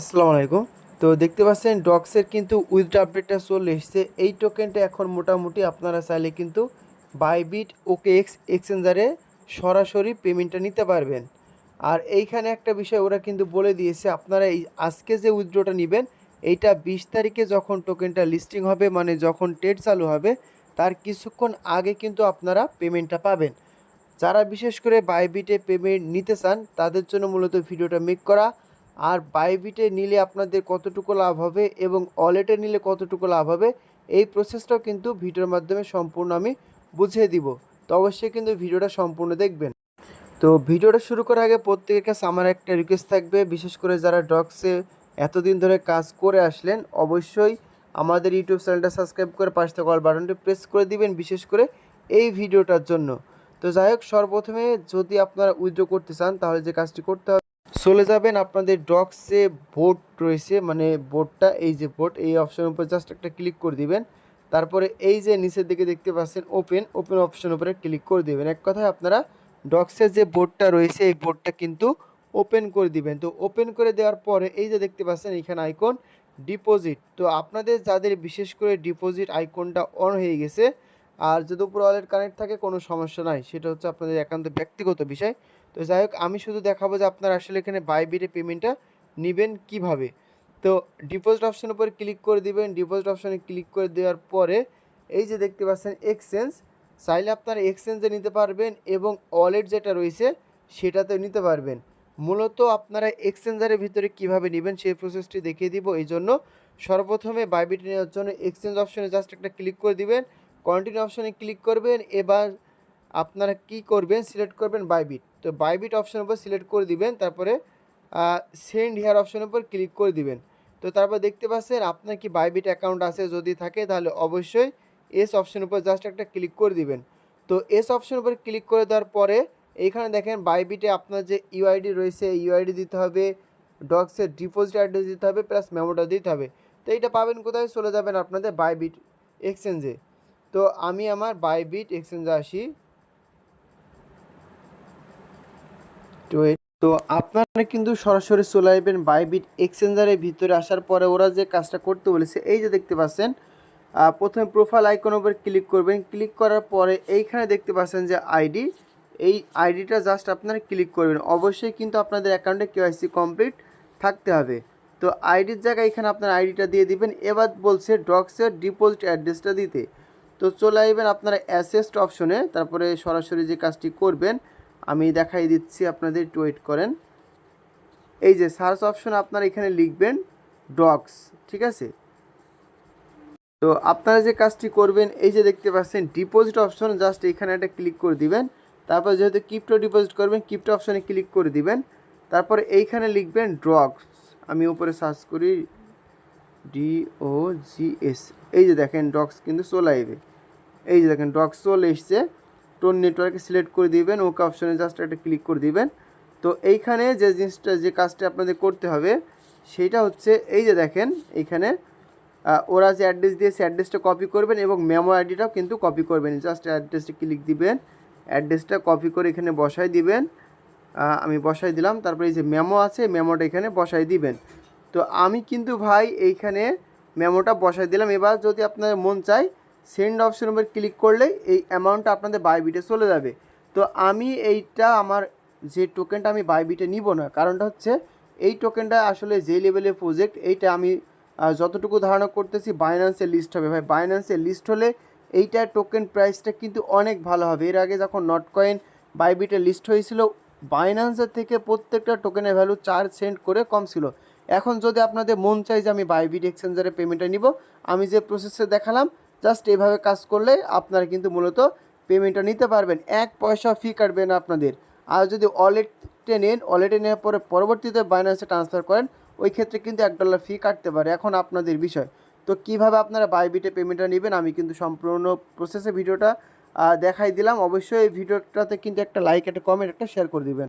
আসসালামু আলাইকুম। তো দেখতে পাচ্ছেন, ডক্সের কিন্তু উইথড্র আপডেটটা চলে এসেছে। এই টোকেনটা এখন মোটামুটি আপনারা চাইলে কিন্তু বাইবিট ওকে এক্স এক্সচেঞ্জারে সরাসরি পেমেন্টটা নিতে পারবেন। আর এইখানে একটা বিষয় ওরা কিন্তু বলে দিয়েছে, আপনারা এই আজকে যে উইথড্রটা নেবেন, এইটা বিশ তারিখে যখন টোকেনটা লিস্টিং হবে মানে যখন ট্রেড চালু হবে, তার কিছুক্ষণ আগে কিন্তু আপনারা পেমেন্টটা পাবেন। যারা বিশেষ করে বাইবিটে পেমেন্ট নিতে চান, তাদের জন্য মূলত ভিডিওটা মেক করা। আর বাইবিটে নিলে আপনাদের কতটুকু লাভ হবে এবং ওয়ালেটে নিলে কতটুকু লাভ হবে, এই প্রসেসটাও কিন্তু ভিডিওর মাধ্যমে সম্পূর্ণ আমি বুঝিয়ে দিব। তো অবশ্যই কিন্তু ভিডিওটা সম্পূর্ণ দেখবেন। তো ভিডিওটা শুরু করার আগে প্রত্যেকের কাছে আমার একটা রিকোয়েস্ট থাকবে, বিশেষ করে যারা ডগসে এতদিন ধরে কাজ করে আসলেন, অবশ্যই আমাদের ইউটিউব চ্যানেলটা সাবস্ক্রাইব করে পাশে থাকা অল বাটনটি প্রেস করে দিবেন, বিশেষ করে এই ভিডিওটার জন্য। তো যাই হোক, সর্বপ্রথমে যদি আপনারা উইথড্র করতে চান, তাহলে যে কাজটি করতে হবে চলে যাবেন, আপনাদের ডক্সে বোর্ড রয়েছে মানে বোর্ডটা এই যে বোর্ড এই অপশনের উপর জাস্ট একটা ক্লিক করে দিবেন। তারপরে এই যে নিচের দিকে দেখতে পাচ্ছেন ওপেন ওপেন অপশন উপরে ক্লিক করে দিবেন। এক কথায় আপনারা ডক্সের যে বোর্ডটা রয়েছে, এই বোর্ডটা কিন্তু ওপেন করে দিবেন। তো ওপেন করে দেওয়ার পরে এই যে দেখতে পাচ্ছেন, এখানে আইকন ডিপোজিট তো আপনাদের যাদের বিশেষ করে ডিপোজিট আইকনটা অন হয়ে গেছে, আর যদি উপর ওয়ালেট কানেক্ট থাকে, কোনো সমস্যা নাই। সেটা হচ্ছে আপনাদের একান্ত ব্যক্তিগত বিষয়। তো যাই হোক, আমি শুধু দেখাবো যে আপনারা আসলে এখানে বাইবিটে পেমেন্টটা নেবেন কীভাবে। তো ডিপোজিট অপশন উপর ক্লিক করে দিবেন। ডিপোজিট অপশনে ক্লিক করে দেওয়ার পরে এই যে দেখতে পাচ্ছেন এক্সচেঞ্জ চাইলে আপনারা এক্সচেঞ্জে নিতে পারবেন এবং ওয়ালেট যেটা রয়েছে সেটাতেও নিতে পারবেন। মূলত আপনারা এক্সচেঞ্জারের ভিতরে কীভাবে নেবেন সেই প্রসেসটি দেখিয়ে দিব। এই জন্য সর্বপ্রথমে বাইবিট নেওয়ার জন্য এক্সচেঞ্জ অপশনে জাস্ট একটা ক্লিক করে দিবেন। কন্টিনিউ অপশনে ক্লিক করবেন। এবার আপনারা কি করবেন? সিলেক্ট করবেন বাইবিট তো বাইবিট অপশনের উপর সিলেক্ট করে দিবেন, তারপরে সেন্ড হেয়ার অপশনের উপর ক্লিক করে দিবেন। তো তারপর দেখতে পাচ্ছেন, আপনার কি বাইবিট অ্যাকাউন্ট আছে যদি থাকে, তাহলে অবশ্যই এস অপশনের উপর জাস্ট একটা ক্লিক করে দিবেন। তো এস অপশনের উপর ক্লিক করে দেওয়ার পরে, এইখানে দেখেন বাইবিটে আপনার যে ইউআইডি রয়েছে ইউআইডি দিতে হবে ডক্সের ডিপোজিট অ্যাড্রেস দিতে হবে প্লাস মেমোটা দিতে হবে। তো এইটা পাবেন কোথায়? চলে যাবেন আপনাদের বাইবিট এক্সচেঞ্জে তো আমি আমার বাইবিট এক্সচেঞ্জে আসি। এ- তো আপনারা কিন্তু সরাসরি চলে আসবেন বাইবিট এক্সচেঞ্জারের ভিতরে। আসার পরে ওরা যে কাজটা করতে বলেছে, এই যে দেখতে পাচ্ছেন প্রথমে প্রোফাইল আইকন উপর ক্লিক করবেন। ক্লিক করার পরে এইখানে দেখতে পাচ্ছেন যে আইডি এই আইডিটা জাস্ট আপনারা ক্লিক করবেন। অবশ্যই কিন্তু আপনাদের অ্যাকাউন্টে কেওয়াইসি কমপ্লিট থাকতে হবে। তো আইডির জায়গায় এখানে আপনার আইডিটা দিয়ে দিবেন। এবার বলছে ডক্সের ডিপোজিট অ্যাড্রেসটা দিতে। তো চলে আসবেন আপনারা অ্যাসেস্ট অপশনে তারপরে সরাসরি যে কাজটি করবেন আমি দেখাই দিচ্ছি, আপনাদের একটু ওয়েট করেন। এই যে সার্চ অপশন আপনারা এখানে লিখবেন ডগস ঠিক আছে? তো আপনারা যে কাজটি করবেন, এই যে দেখতে পাচ্ছেন ডিপোজিট অপশন জাস্ট এখানে একটা ক্লিক করে দিবেন। তারপর যেহেতু ক্রিপ্টো ডিপোজিট করবেন ক্রিপ্টো অপশনে ক্লিক করে দিবেন। তারপরে এইখানে লিখবেন ড্রগস আমি উপরে সার্চ করি ডি ও জি এস এই যে দেখেন ডগস কিন্তু চলে আসবে এই যে দেখেন ডগস চলে এসছে। টোন নেটওয়ার্কে সিলেক্ট করে দিবেন ওকে অপশনে জাস্ট একটা ক্লিক করে দিবেন। তো এইখানে যে জিনিসটা, যে কাজটা আপনাদের করতে হবে সেইটা হচ্ছে এই যে দেখেন, এইখানে ওরা যে অ্যাড্রেস দিয়েছে, অ্যাড্রেসটা কপি করবেন এবং মেমো আইডিটাও কিন্তু কপি করবেন। জাস্ট অ্যাড্রেসটা ক্লিক দিবেন, অ্যাড্রেসটা কপি করে এখানে বসাই দিবেন। আমি বসাই দিলাম, তারপরে এই যে মেমো আছে মেমোটা এখানে বসাই দিবেন। তো আমি কিন্তু ভাই এইখানে মেমোটা বসাই দিলাম। এবার যদি আপনাদের মন চায় সেন্ড অপশন উপর ক্লিক করলেই এই অ্যামাউন্টটা আপনাদের বাইবিটে চলে যাবে। তো আমি এইটা আমার যে টোকেনটা আমি বাইবিটে নিব না, কারণটা হচ্ছে এই টোকেনটা আসলে যে লেভেলের প্রজেক্ট এইটা আমি যতটুকু ধারণা করতেছি বাইন্যান্সের লিস্ট হবে। ভাই বাইন্যান্সের লিস্ট হলে এইটার টোকেন প্রাইসটা কিন্তু অনেক ভালো হবে। এর আগে যখন নট কয়েন বাইবিটে লিস্ট হয়েছিল বাইন্যান্সের থেকে প্রত্যেকটা টোকেনের ভ্যালু চার সেন্ট করে কম ছিল। এখন যদি আপনাদের মন চাই যে আমি বাইবিট এক্সচেঞ্জারে পেমেন্টটা নিব, আমি যে প্রসেসে দেখালাম জাস্ট এভাবে কাজ করলে আপনারা কিন্তু মূলত পেমেন্টটা নিতে পারবেন। এক পয়সা ফি কাটবে না আপনাদের। আর যদি ওয়ালেটে নেন ওয়ালেটে নেওয়ার পরে পরবর্তীতে বাইন্যান্সে ট্রান্সফার করেন, ওই ক্ষেত্রে কিন্তু এক ডলার ফি কাটতে পারে। এখন আপনাদের বিষয়। তো কীভাবে আপনারা বাইবিটে পেমেন্টটা নেবেন, আমি কিন্তু সম্পূর্ণ প্রসেসে ভিডিওটা দেখাই দিলাম। অবশ্যই এই ভিডিওটাতে কিন্তু একটা লাইক একটা কমেন্ট একটা শেয়ার করে দিবেন।